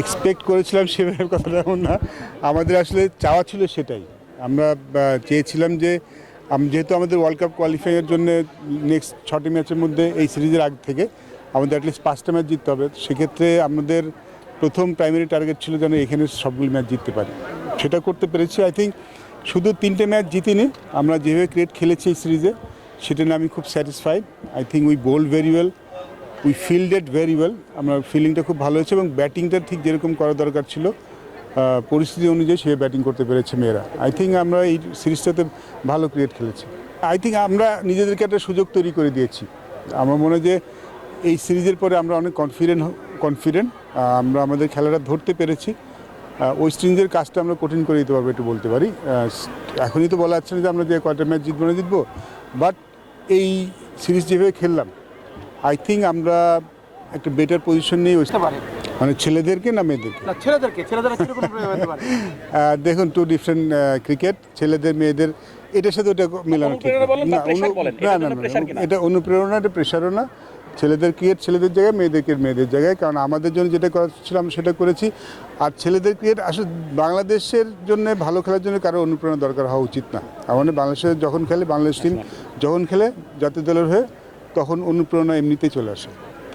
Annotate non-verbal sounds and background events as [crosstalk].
Expect করেছিলাম সেভাবে কথাটা এমন না। আমাদের আসলে চাওয়া ছিল সেটাই। আমরা চেয়েছিলাম যে যেহেতু আমাদের ওয়ার্ল্ড কাপ কোয়ালিফাইয়ের জন্য নেক্সট ছটি ম্যাচের মধ্যে এই সিরিজের আগ থেকে আমাদের অ্যাটলিস্ট পাঁচটা ম্যাচ জিততে হবে। সেক্ষেত্রে আমাদের প্রথম প্রাইমারি টার্গেট ছিল যেন এখানে সবগুলো ম্যাচ জিততে পারি। সেটা করতে পেরেছি। আই থিঙ্ক শুধু তিনটে ম্যাচ জিতিনি। আমরা যেভাবে ক্রিকেট খেলেছি এই সিরিজে, সেটা নিয়ে আমি খুব satisfied I think we bowled very well we fielded very well আমরা ফিল্ডিংটা খুব ভালো হয়েছে এবং ব্যাটিংটা ঠিক যেরকম করা দরকার ছিল পরিস্থিতি অনুযায়ী সে ব্যাটিং করতে পেরেছে মেয়েরা। আই থিঙ্ক আমরা এই সিরিজটাতে ভালো ক্রিকেট খেলেছি। আই থিঙ্ক আমরা নিজেদেরকে একটা সুযোগ তৈরি করে দিয়েছি। আমার মনে হয় যে এই সিরিজের পরে আমরা অনেক কনফিডেন্ট কনফিডেন্ট আমরা আমাদের খেলাটা ধরতে পেরেছি। ওয়েস্ট ইন্ডিজের কাজটা আমরা কঠিন করে দিতে পারব একটু বলতে পারি। এখনই তো বলা যাচ্ছে না যে আমরা যে কয়টা ম্যাচ জিতবো না জিতবো বাট এই সিরিজ যেভাবে খেললাম আই থিঙ্ক আমরা একটা বেটার পজিশন নিয়ে হতে পারে। মানে ছেলেদেরকে না মেয়েদেরকে? না ছেলেদেরকে ছেলেদের [laughs] দেখুন টু ডিফারেন্ট ক্রিকেট ছেলেদের মেয়েদের এটার সাথে ওটা মেলানো ঠিক না। না, না? এটা অনুপ্রেরণা এটা প্রেশারও না। ছেলেদের ক্রিকেট ছেলেদের জায়গায় মেয়েদেরকে মেয়েদের জায়গায় কারণ আমাদের জন্য যেটা করা ছিল আমরা সেটা করেছি। আর ছেলেদের ক্রিকেট আসলে বাংলাদেশের জন্য ভালো খেলার জন্য কারও অনুপ্রেরণা দরকার হওয়া উচিত না। আমাদের বাংলাদেশে যখন খেলে বাংলাদেশ টিম যখন খেলে জাতীয় দলের হয়ে তখন অনুপ্রেরণা এমনিতেই চলে আসে।